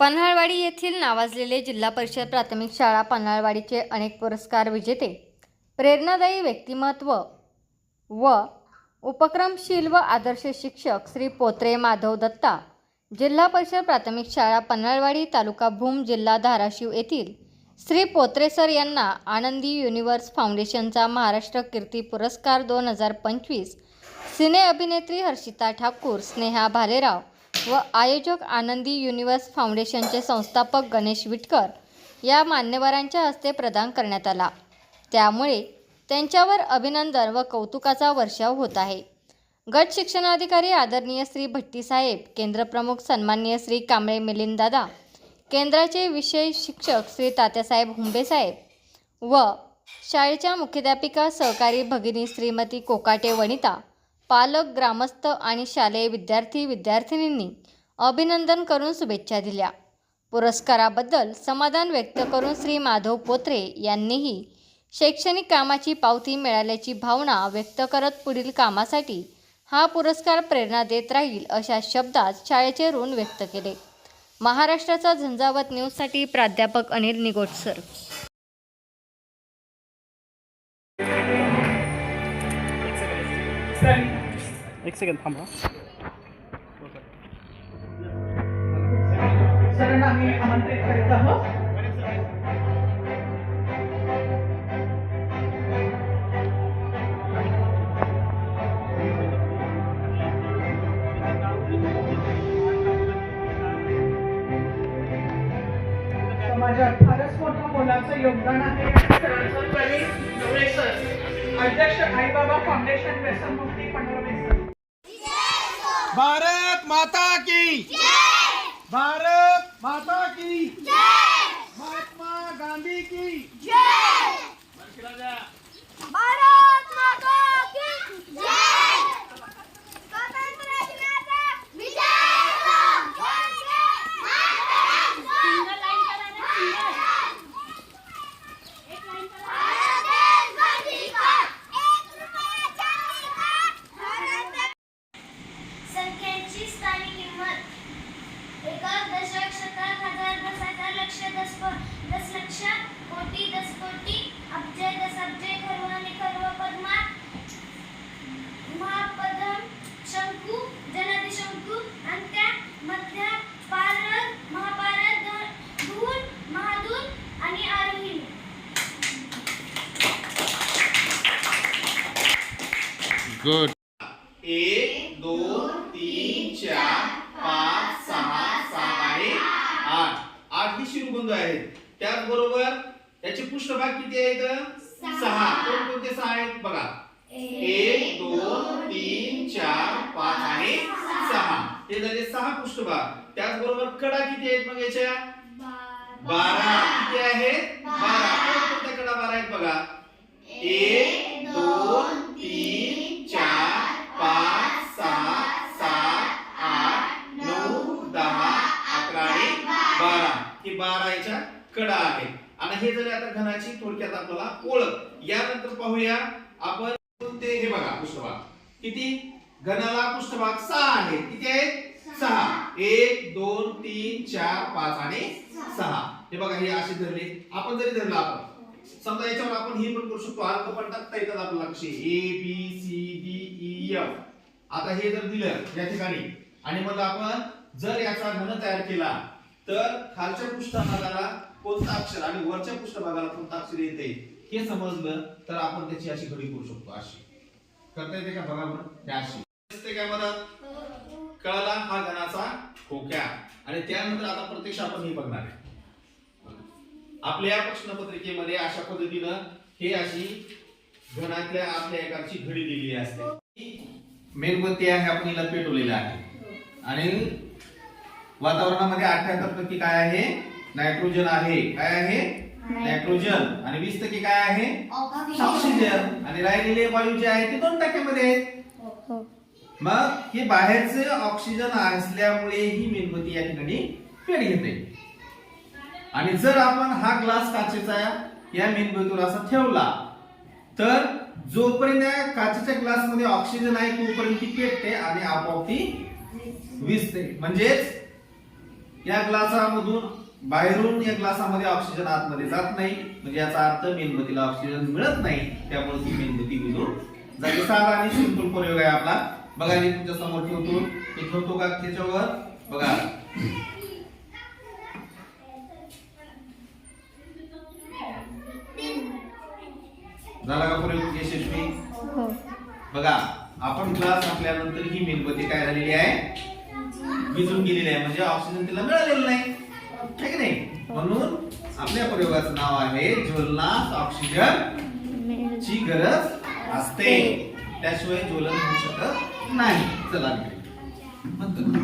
पन्हाळवाडी येथील नावाजलेले जिल्हा परिषद प्राथमिक शाळा पन्हाळवाडीचे अनेक पुरस्कार विजेते. प्रेरणादायी व्यक्तिमत्व व उपक्रमशील व आदर्श शिक्षक श्री पोत्रे माधव दत्ता. जिल्हा परिषद प्राथमिक शाळा पन्हाळवाडी तालुका भूम जिल्हा धाराशिव येथील श्री पोत्रे सर यांना आनंदी युनिव्हर्स फाउंडेशनचा महाराष्ट्र कीर्ती पुरस्कार दोन हजार पंचवीस. सिने अभिनेत्री हर्षिता ठाकूर स्नेहा भालेराव व आयोजक आनंदी युनिव्हर्स फाउंडेशनचे संस्थापक गणेश विटकर या मान्यवरांच्या हस्ते प्रदान करण्यात आला. त्यामुळे त्यांच्यावर अभिनंदन व कौतुकाचा वर्षाव होत आहे. गट शिक्षणाधिकारी आदरणीय श्री भट्टीसाहेब केंद्रप्रमुख सन्माननीय श्री कांबळे मिलिंददादा केंद्राचे विषय शिक्षक श्री तात्यासाहेब हुंबेसाहेब व शाळेच्या मुख्याध्यापिका सहकारी भगिनी श्रीमती कोकाटे वनिता पालक ग्रामस्थ आणि शालेय विद्यार्थी विद्यार्थिनींनी अभिनंदन करून शुभेच्छा दिल्या. पुरस्काराबद्दल समाधान व्यक्त करून श्री माधव पोत्रे यांनीही शैक्षणिक कामाची पावती मिळाल्याची भावना व्यक्त करत पुढील कामासाठी हा पुरस्कार प्रेरणा देत राहील अशा शब्दात शाळेचे ऋण व्यक्त केले. महाराष्ट्राचा झंझावत न्यूजसाठी प्राध्यापक अनिल निगोट एक सेकंड थांबा. सरांना आम्ही आमंत्रित करीत आहोत. समाजात फारच मोठं योगदान आहे. सरांचं प्रवीण सर अध्यक्ष आईबाबा फाउंडेशन व्यसनमुक्ती पंढरपूर भारत माता की। भारत माता की। महात्मा गांधी की। भारत माता की जय स्वातंत्र्य दिनाचा विजय असो. सिंगल लाईन करा ना, सिंगल. एक लाईन करा. भारत देश गांधी का. एक रुपयाच्या निधी. भारत देश- संख्यांची स्थानिक किंमत एका दशक शतक हजार दस हजार लक्ष दस दस लक्ष कोटी दस कोटी अब्ज दस अब्ज खर्व आणि खर्व पद्मा महापदम शंकू जलद शंकू अंत्या मध्य पारद महापारद ध- धूल महाधूल आणि आरोहिणी. गुड एक दोन तीन चार पाच सहा सात आणि आठ. आठ ही शिरुबंध आहेत. त्याचबरोबर याचे पृष्ठभाग किती आहेत सहा. कोणकोणते सहा आहेत? बघा. एक दोन तीन चार पाच आणि सहा. हे झाले सहा पृष्ठभाग. त्याचबरोबर कडा किती आहेत मग याच्या? बारा. किती आहेत? बारा. कोणकोणत्या कडा बारा आहेत बघा? एक दोन तीन झाले आता घनाची थोडक्यात आपल्याला ओळख. यानंतर पाहूया आपण ते हे बघा पृष्ठभाग. किती? घनाला पृष्ठभाग सहा आहे. किती आहे सहा. एक दोन तीन चार पाच आणि सहा. हे बघा हे असे धरले. आपण जरी धरलं आपण. समजा याच्यावर आपण हे पण करू शकतो. अंक पण टाकता येतात आपल्याला कसे A B C D E F. आता हे जर दिलं या ठिकाणी आणि मग आपण जर याचा घन तयार केला तर खालच्या पृष्ठभागाला कोणतं अक्षर? आणि वरच्या पृष्ठभागाला कोणतं अक्षर येते हे समजलं तर आपण त्याची अशी घडी करू शकतो अशी. करता येते का? बघा बरं. अशी. काय मला? कळाला? हा घनाचा खोक्या. आणि त्यानंतर आता प्रत्यक्ष आपण हे बघणार आहे. आपल्या प्रश्नपत्रिकेमध्ये अशा पद्धतीनं हे अशी घनातल्या आपल्या एकाची घडी दिलेली असते. मेणबत्ती आहे आपण हिला पेटवलेल्या आहे आणि वातावरणामध्ये अठ्याहत्तर टक्के काय आहे? नायट्रोजन आहे. काय आहे? नायट्रोजन आणि वीस टक्के काय आहे? ऑक्सिजन आणि राहिलेले वायू जे आहे ते दोन टक्क्यामध्ये आहेत. मग हे बाहेरचे ऑक्सिजन असल्यामुळे ही मेणबत्ती या ठिकाणी पेट घेते. आणि जर आपण हा ग्लास काचेचा या मेणबत्तीवर असा ठेवला तर जोपर्यंत या काचेच्या ग्लासमध्ये ऑक्सिजन आहे तोपर्यंत ती पेटते आणि आपोआप ती विजते. म्हणजेच या ग्लासामधून बाहेरून या ग्लासामध्ये ऑक्सिजन आतमध्ये जात नाही. म्हणजे याचा अर्थ मेणबत्तीला ऑक्सिजन मिळत नाही. त्यामुळे ती मेणबत्ती विझून जाते. साधा आणि सिंपल प्रयोग आहे आपला. बघा मी तुमच्यासमोर ठेवतो. हे ठेवतो का त्याच्यावर? बघा. झाला का प्रयोग यशस्वी? हो. बघा आपण ग्लास टाकल्यानंतर ही मेणबत्ती काय झालेली आहे? विजून गेलेली आहे. म्हणजे ऑक्सिजन तिला मिळालेलं नाही. ठीक आहे नाही? म्हणून आपल्या प्रयोगाचं नाव आहे ज्वलनास ऑक्सिजन ची गरज असते. त्याशिवाय ज्वलन होऊ शकत नाही. चला